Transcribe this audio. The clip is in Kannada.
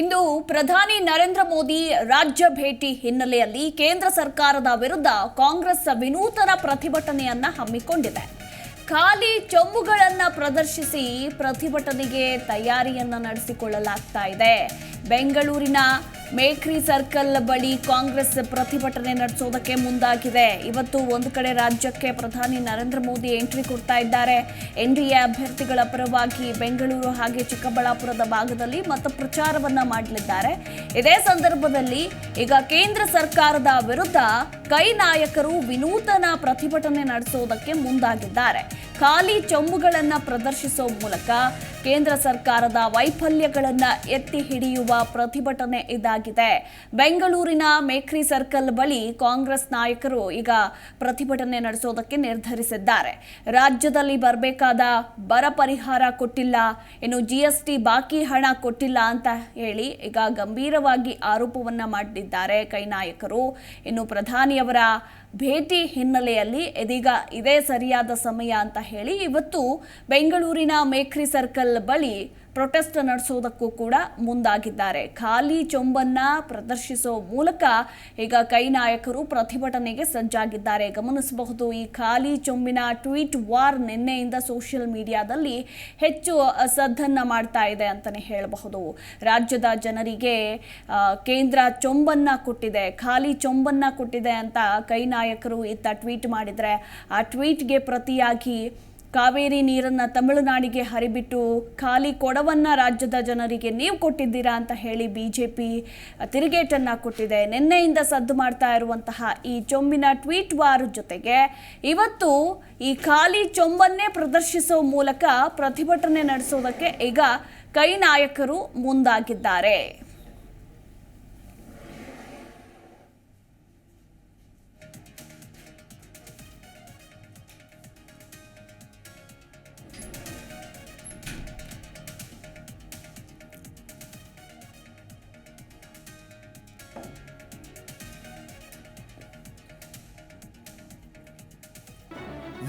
ಇಂದು ಪ್ರಧಾನಿ ನರೇಂದ್ರ ಮೋದಿ ರಾಜ್ಯ ಭೇಟಿ ಹಿನ್ನೆಲೆಯಲ್ಲಿ ಕೇಂದ್ರ ಸರ್ಕಾರದ ವಿರುದ್ಧ ಕಾಂಗ್ರೆಸ್ ವಿನೂತನ ಪ್ರತಿಭಟನೆಯನ್ನ ಹಮ್ಮಿಕೊಂಡಿದೆ. ಖಾಲಿ ಚೊಂಬುಗಳನ್ನ ಪ್ರದರ್ಶಿಸಿ ಪ್ರತಿಭಟನೆಗೆ ತಯಾರಿಯನ್ನ ನಡೆಸಿಕೊಳ್ಳಲಾಗ್ತಾ ಇದೆ. ಬೆಂಗಳೂರಿನ ಮೇಕ್ರಿ ಸರ್ಕಲ್ ಬಳಿ ಕಾಂಗ್ರೆಸ್ ಪ್ರತಿಭಟನೆ ನಡೆಸೋದಕ್ಕೆ ಮುಂದಾಗಿದೆ. ಇವತ್ತು ಒಂದು ಕಡೆ ರಾಜ್ಯಕ್ಕೆ ಪ್ರಧಾನಿ ನರೇಂದ್ರ ಮೋದಿ ಎಂಟ್ರಿ ಕೊಡ್ತಾ ಇದ್ದಾರೆ. ಎನ್ಡಿಎ ಅಭ್ಯರ್ಥಿಗಳ ಪರವಾಗಿ ಬೆಂಗಳೂರು ಹಾಗೆ ಚಿಕ್ಕಬಳ್ಳಾಪುರದ ಭಾಗದಲ್ಲಿ ಮತ್ತು ಪ್ರಚಾರವನ್ನ ಮಾಡಲಿದ್ದಾರೆ. ಇದೇ ಸಂದರ್ಭದಲ್ಲಿ ಈಗ ಕೇಂದ್ರ ಸರ್ಕಾರದ ವಿರುದ್ಧ ಕೈ ನಾಯಕರು ವಿನೂತನ ಪ್ರತಿಭಟನೆ ನಡೆಸೋದಕ್ಕೆ ಮುಂದಾಗಿದ್ದಾರೆ. ಖಾಲಿ ಚೊಂಬುಗಳನ್ನು ಪ್ರದರ್ಶಿಸೋ ಮೂಲಕ ಕೇಂದ್ರ ಸರ್ಕಾರದ ವೈಫಲ್ಯಗಳನ್ನು ಎತ್ತಿ ಹಿಡಿಯುವ ಪ್ರತಿಭಟನೆ ಇದಾಗಿದೆ. ಬೆಂಗಳೂರಿನ ಮೇಕ್ರಿ ಸರ್ಕಲ್ ಬಳಿ ಕಾಂಗ್ರೆಸ್ ನಾಯಕರು ಈಗ ಪ್ರತಿಭಟನೆ ನಡೆಸೋದಕ್ಕೆ ನಿರ್ಧರಿಸಿದ್ದಾರೆ. ರಾಜ್ಯದಲ್ಲಿ ಬರಬೇಕಾದ ಬರ ಪರಿಹಾರ ಕೊಟ್ಟಿಲ್ಲ, ಇನ್ನು ಜಿಎಸ್ಟಿ ಬಾಕಿ ಹಣ ಕೊಟ್ಟಿಲ್ಲ ಅಂತ ಹೇಳಿ ಈಗ ಗಂಭೀರವಾಗಿ ಆರೋಪವನ್ನು ಮಾಡಿದ್ದಾರೆ ಕೈ ನಾಯಕರು. ಇನ್ನು ಪ್ರಧಾನಿಯವರ ಭೇಟಿ ಹಿನ್ನೆಲೆಯಲ್ಲಿ ಇದೀಗ ಇದೇ ಸರಿಯಾದ ಸಮಯ ಅಂತ ಹೇಳಿ ಇವತ್ತು ಬೆಂಗಳೂರಿನ ಮೇಕ್ರಿ ಸರ್ಕಲ್ ಬಳಿ ಪ್ರೊಟೆಸ್ಟ್ ನಡೆಸೋದಕ್ಕೂ ಕೂಡ ಮುಂದಾಗಿದ್ದಾರೆ. ಖಾಲಿ ಚೊಂಬನ್ನ ಪ್ರದರ್ಶಿಸೋ ಮೂಲಕ ಈಗ ಕೈ ನಾಯಕರು ಪ್ರತಿಭಟನೆಗೆ ಸಜ್ಜಾಗಿದ್ದಾರೆ. ಗಮನಿಸಬಹುದು, ಈ ಖಾಲಿ ಚೊಂಬಿನ ಟ್ವೀಟ್ ವಾರ್ ನಿನ್ನೆಯಿಂದ ಸೋಷಿಯಲ್ ಮೀಡಿಯಾದಲ್ಲಿ ಹೆಚ್ಚು ಸದ್ದನ್ನ ಮಾಡ್ತಾ ಇದೆ ಅಂತಲೇ ಹೇಳಬಹುದು. ರಾಜ್ಯದ ಜನರಿಗೆ ಕೇಂದ್ರ ಚೊಂಬನ್ನ ಕೊಟ್ಟಿದೆ. ಖಾಲಿ ಚೊಂಬನ್ನ ಕೊಟ್ಟಿದೆ ಅಂತ ಕೈ ನಾಯಕರು ಇತ್ತ ಟ್ವೀಟ್ ಮಾಡಿದರೆ, ಆ ಟ್ವೀಟ್ಗೆ ಪ್ರತಿಯಾಗಿ ಕಾವೇರಿ ನೀರನ್ನ ತಮಿಳುನಾಡಿಗೆ ಹರಿಬಿಟ್ಟು ಖಾಲಿ ಕೊಡವನ್ನ ರಾಜ್ಯದ ಜನರಿಗೆ ನೀವು ಕೊಟ್ಟಿದ್ದೀರಾ ಅಂತ ಹೇಳಿ ಬಿ ಜೆ ಪಿ ತಿರುಗೇಟನ್ನು ಕೊಟ್ಟಿದೆ. ನಿನ್ನೆಯಿಂದ ಸದ್ದು ಮಾಡ್ತಾ ಇರುವಂತಹ ಈ ಚೊಂಬಿನ ಟ್ವೀಟ್ ವಾರ್ ಜೊತೆಗೆ ಇವತ್ತು ಈ ಖಾಲಿ ಚೊಂಬನ್ನೇ ಪ್ರದರ್ಶಿಸೋ ಮೂಲಕ ಪ್ರತಿಭಟನೆ ನಡೆಸೋದಕ್ಕೆ ಈಗ ಕೈ ನಾಯಕರು ಮುಂದಾಗಿದ್ದಾರೆ.